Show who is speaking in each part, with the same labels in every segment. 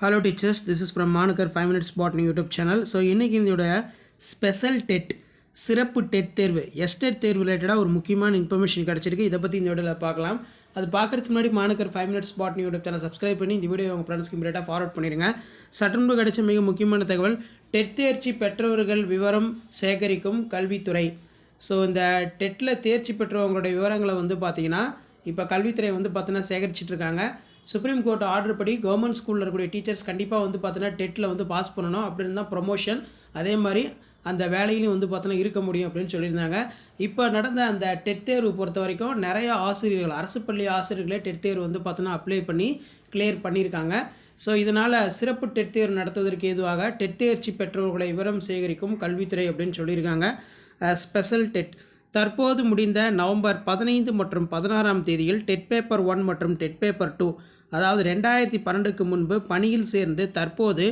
Speaker 1: Hello teachers this is from மானுக்கர் five minutes botany YouTube channel so இன்றைக்கி இதோட special dead சிறப்பு dead தேர்வு எஸ்டெட் தேர்வு ரிலேட்டடாக ஒரு முக்கியமான இன்ஃபர்மேஷன் கிடச்சிருக்கு. இதை பற்றி இந்த வீடியோவில் பார்க்கலாம். அது பார்க்குறதுக்கு முன்னாடி மானுக்கர் five minutes botany YouTube channel subscribe பண்ணி இந்த வீடியோ உங்கள் ஃப்ரெண்ட்ஸ்க்கு இமீடியட்டாக ஃபார்வர்ட் பண்ணிடுங்க. சட்டன்பு கிடைச்ச மிக முக்கியமான தகவல் டெட் தேர்ச்சி பெற்றவர்கள் விவரம் சேகரிக்கும் கல்வித்துறை. ஸோ இந்த டெட்டில் தேர்ச்சி பெற்றவங்களுடைய விவரங்களை வந்து பார்த்தீங்கன்னா இப்போ கல்வித்துறை வந்து பார்த்தீங்கன்னா சேகரிச்சிட்ருக்காங்க சுப்ரீம் கோர்ட் ஆர்டர் படி கவர்மெண்ட் ஸ்கூலில் இருக்கக்கூடிய டீச்சர்ஸ் கண்டிப்பாக வந்து பார்த்தீங்கன்னா டெட்டில் வந்து பாஸ் பண்ணணும். அப்படின்னு தான் ப்ரொமோஷன் அதே மாதிரி அந்த வேலையிலையும் வந்து பார்த்தோன்னா இருக்க முடியும் அப்படின்னு சொல்லியிருந்தாங்க. இப்போ நடந்த அந்த டெட் தேர்வு பொறுத்த வரைக்கும் நிறைய ஆசிரியர்கள் அரசு பள்ளி ஆசிரியர்களே டெட் தேர்வு வந்து பார்த்தோன்னா அப்ளை பண்ணி கிளியர் பண்ணியிருக்காங்க. ஸோ இதனால் சிறப்பு டெட் தேர்வு நடத்துவதற்கு ஏதுவாக டெட் தேர்ச்சி பெற்றோர்களை விவரம் சேகரிக்கும் கல்வித்துறை அப்படின்னு சொல்லியிருக்காங்க. ஸ்பெஷல் டெட் தற்போது முடிந்த நவம்பர் பதினைந்து மற்றும் பதினாறாம் தேதியில் டெட் பேப்பர் ஒன் மற்றும் டெட் பேப்பர் டூ அதாவது ரெண்டாயிரத்தி பன்னெண்டுக்கு முன்பு பணியில் சேர்ந்து தற்போது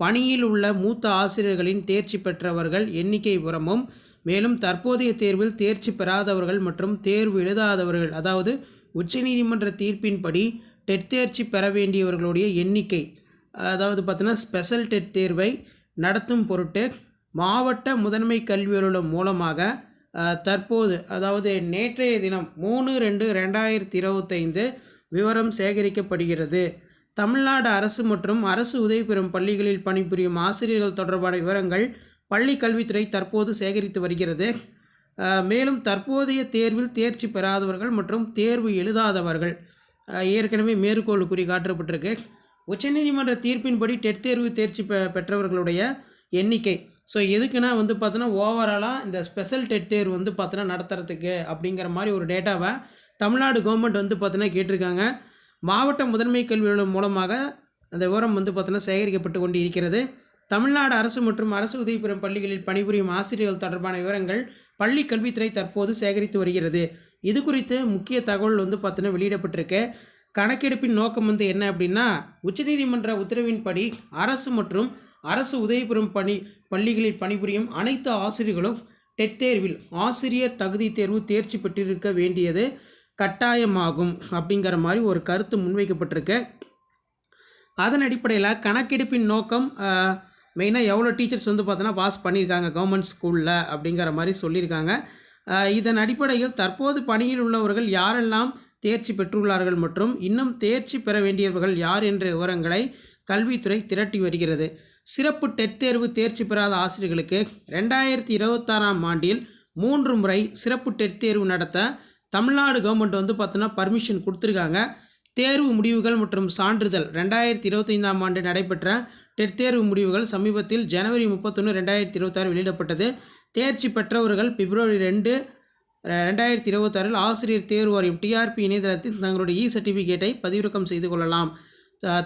Speaker 1: பணியில் உள்ள மூத்த ஆசிரியர்களின் தேர்ச்சி பெற்றவர்கள் எண்ணிக்கை உரமும் மேலும் தற்போதைய தேர்வில் தேர்ச்சி பெறாதவர்கள் மற்றும் தேர்வு எழுதாதவர்கள் அதாவது உச்சநீதிமன்ற தீர்ப்பின்படி டெட் தேர்ச்சி பெற வேண்டியவர்களுடைய எண்ணிக்கை அதாவது பார்த்தீங்கன்னா ஸ்பெஷல் டெட் தேர்வை நடத்தும் பொருட்டு மாவட்ட முதன்மை கல்வி அலுவலகம் மூலமாக தற்போது அதாவது நேற்றைய தினம் மூணு ரெண்டு ரெண்டாயிரத்தி இருபத்தைந்து விவரம் சேகரிக்கப்படுகிறது. தமிழ்நாடு அரசு மற்றும் அரசு உதவி பெறும் பள்ளிகளில் பணிபுரியும் ஆசிரியர்கள் தொடர்பான விவரங்கள் பள்ளி கல்வித்துறை தற்போது சேகரித்து வருகிறது. மேலும் தற்போதைய தேர்வில் தேர்ச்சி பெறாதவர்கள் மற்றும் தேர்வு எழுதாதவர்கள் ஏற்கனவே மேற்கோள் குறி காட்டப்பட்டிருக்கு. உச்சநீதிமன்ற தீர்ப்பின்படி டெட் தேர்வு தேர்ச்சி பெ பெற்றவர்களுடைய எண்ணிக்கை. ஸோ எதுக்குன்னா வந்து பார்த்தோன்னா ஓவராலாக இந்த ஸ்பெஷல் டெட் தேர்வு வந்து பார்த்தோன்னா நடத்துறதுக்கு அப்படிங்கிற மாதிரி ஒரு டேட்டாவை தமிழ்நாடு கவர்மெண்ட் வந்து பார்த்தோன்னா கேட்டிருக்காங்க. மாவட்ட முதன்மை கல்வி மூலமாக அந்த விவரம் வந்து பார்த்தோன்னா சேகரிக்கப்பட்டு கொண்டு இருக்கிறது. தமிழ்நாடு அரசு மற்றும் அரசு உதவி பெறும் பள்ளிகளில் பணிபுரியும் ஆசிரியர்கள் தொடர்பான விவரங்கள் பள்ளி கல்வித்துறை தற்போது சேகரித்து வருகிறது. இது குறித்து முக்கிய தகவல் வந்து பார்த்தோன்னா வெளியிடப்பட்டிருக்கு. கணக்கெடுப்பின் நோக்கம் வந்து என்ன அப்படின்னா உச்சநீதிமன்ற உத்தரவின்படி அரசு மற்றும் அரசு உதவி பெறும் பணி பள்ளிகளில் பணிபுரியும் அனைத்து ஆசிரியர்களும் டெட் தேர்வில் ஆசிரியர் தகுதி தேர்வு தேர்ச்சி பெற்றிருக்க வேண்டியது கட்டாயமாகும் அப்படிங்கிற மாதிரி ஒரு கருத்து முன்வைக்கப்பட்டிருக்கு. அதன் அடிப்படையில் கணக்கெடுப்பின் நோக்கம் மெயினாக எவ்வளோ டீச்சர்ஸ் வந்து பார்த்தோன்னா பாஸ் பண்ணியிருக்காங்க கவர்மெண்ட் ஸ்கூலில் அப்படிங்கிற மாதிரி சொல்லியிருக்காங்க. இதன் அடிப்படையில் தற்போது பணியில் உள்ளவர்கள் யாரெல்லாம் தேர்ச்சி பெற்றுள்ளார்கள் மற்றும் இன்னும் தேர்ச்சி பெற வேண்டியவர்கள் யார் என்ற விவரங்களை கல்வித்துறை திரட்டி வருகிறது. சிறப்பு டெட் தேர்வு தேர்ச்சி பெறாத ஆசிரியர்களுக்கு ரெண்டாயிரத்தி இருபத்தாறாம் ஆண்டில் மூன்று முறை சிறப்பு டெட் தேர்வு நடத்த தமிழ்நாடு கவர்மெண்ட் வந்து பார்த்தோன்னா பர்மிஷன் கொடுத்துருக்காங்க. தேர்வு முடிவுகள் மற்றும் சான்றிதழ் ரெண்டாயிரத்தி இருபத்தைந்தாம் ஆண்டு நடைபெற்ற டெட் தேர்வு முடிவுகள் சமீபத்தில் ஜனவரி முப்பத்தொன்று ரெண்டாயிரத்தி இருபத்தாறு வெளியிடப்பட்டது. தேர்ச்சி பெற்றவர்கள் பிப்ரவரி ரெண்டு ரெண்டாயிரத்தி இருபத்தாறில் ஆசிரியர் தேர்வு வாரியம் டிஆர்பி இணையதளத்தில் தங்களுடைய இ சர்டிஃபிகேட்டை பதிவிறக்கம் செய்து கொள்ளலாம்.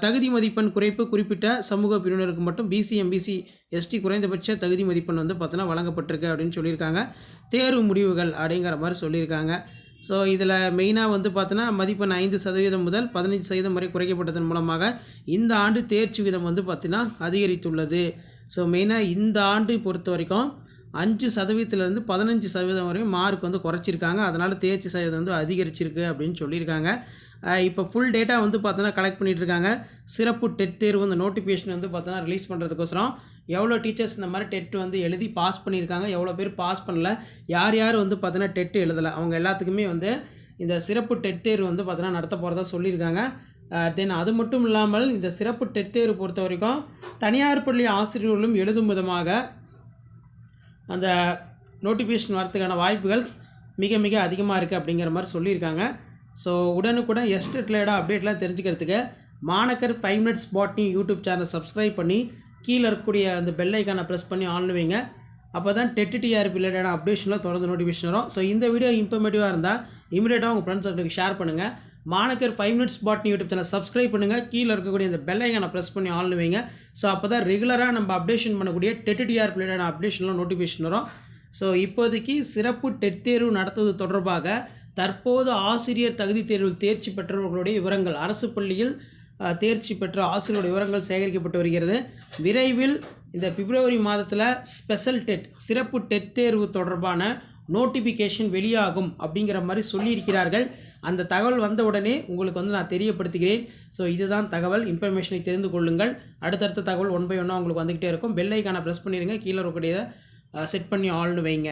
Speaker 1: தகுதி மதிப்பெண் குறைப்பு குறிப்பிட்ட சமூக பிரிவினருக்கு மட்டும் பிசி எம்பிசி எஸ்டி குறைந்தபட்ச தகுதி மதிப்பெண் வந்து பார்த்தோன்னா வழங்கப்பட்டிருக்கு அப்படின்னு சொல்லியிருக்காங்க. தேர்வு முடிவுகள் அப்படிங்கிற மாதிரி சொல்லியிருக்காங்க. ஸோ இதில் மெயினாக வந்து பார்த்தோன்னா மதிப்பெண் ஐந்து சதவீதம் முதல் பதினைஞ்சு சதவீதம் வரை குறைக்கப்பட்டதன் மூலமாக இந்த ஆண்டு தேர்ச்சி விதம் வந்து பார்த்தீங்கன்னா அதிகரித்துள்ளது. ஸோ மெயினாக இந்த ஆண்டு பொறுத்த வரைக்கும் அஞ்சு சதவீதத்துலேருந்து பதினஞ்சு சதவீதம் வரையும் மார்க் வந்து குறைச்சிருக்காங்க. அதனால் தேர்ச்சி சதவீதம் வந்து அதிகரிச்சிருக்கு அப்படின்னு சொல்லியிருக்காங்க. இப்போ ஃபுல் டேட்டா வந்து பார்த்தோன்னா கலெக்ட் பண்ணிகிட்டு இருக்காங்க சிறப்பு டெட் தேர்வு அந்த நோட்டிஃபிகேஷன் வந்து பார்த்தோன்னா ரிலீஸ் பண்ணுறதுக்கோசரம் எவ்வளோ டீச்சர்ஸ் இந்த மாதிரி டெட் வந்து எழுதி பாஸ் பண்ணியிருக்காங்க எவ்வளோ பேர் பாஸ் பண்ணல யார் யார் வந்து பார்த்தோன்னா டெட் எழுதலை அவங்க எல்லாத்துக்குமே வந்து இந்த சிறப்பு டெட் தேர்வு வந்து பார்த்தோன்னா நடத்த போகிறதா சொல்லியிருக்காங்க. தென் அது மட்டும் இல்லாமல் இந்த சிறப்பு டெட் தேர்வு பொறுத்த வரைக்கும் தனியார் பள்ளி ஆசிரியர்களும் எழுதும் விதமாக அந்த நோட்டிஃபிகேஷன் வரத்துக்கான வாய்ப்புகள் மிக மிக அதிகமாக இருக்குது அப்படிங்கிற மாதிரி சொல்லியிருக்காங்க. ஸோ உடனுக்குடன் எஸ்டேட் ரிலேட்டாக அப்டேட்லாம் தெரிஞ்சுக்கிறதுக்கு மாணக்கர் five minutes botany YouTube channel subscribe பண்ணி கீழே இருக்கக்கூடிய அந்த பெல் ஐக்கானை ப்ரெஸ் பண்ணி ஆன் வைங்க. அப்போ தான் டெட்டு டிஆர்பி ரிலேட்டடான அப்டேஷனில் தொடர்ந்து நோட்டிஃபிகேஷன் வரும். ஸோ இந்த வீடியோ இன்ஃபர்மேட்டிவாக இருந்தால் இமீடியட்டாக உங்கள் ஃப்ரெண்ட்ஸ் ஷேர் பண்ணுங்கள் Manakkar five minutes botany YouTube channel subscribe பண்ணுங்கள் கீழே இருக்கக்கூடிய இந்த பெல் ஐக்கானை ப்ரெஸ் பண்ணி ஆன் வைங்க. ஸோ அப்போ தான் ரெகுலராக நம்ம அப்டேஷன் பண்ணக்கூடிய டெட்டு டிஆர்பி அப்டேஷன்லாம் நோட்டிஃபிகேஷன் வரும். ஸோ இப்போதைக்கு சிறப்பு டெட் தேர்வு நடத்துவது தொடர்பாக தற்போது ஆசிரியர் தகுதி தேர்வில் தேர்ச்சி பெற்றவர்களுடைய விவரங்கள் அரசு பள்ளியில் தேர்ச்சி பெற்ற ஆசிரியருடைய விவரங்கள் சேகரிக்கப்பட்டு வருகிறது. விரைவில் இந்த பிப்ரவரி மாதத்தில் ஸ்பெஷல் டெட் சிறப்பு டெட் தேர்வு தொடர்பான நோட்டிஃபிகேஷன் வெளியாகும் அப்படிங்கிற மாதிரி சொல்லியிருக்கிறார்கள். அந்த தகவல் வந்த உடனே உங்களுக்கு வந்து நான் தெரியப்படுத்துகிறேன். ஸோ இதுதான் தகவல். இன்ஃபர்மேஷனை தெரிந்து கொள்ளுங்கள். அடுத்தடுத்த தகவல் ஒன் பை ஒன்னாக உங்களுக்கு வந்துக்கிட்டே இருக்கும். பெல் ப்ரெஸ் பண்ணிடுங்க கீழே இருக்கக்கூடியதை செட் பண்ணி ஆள்னு வைங்க.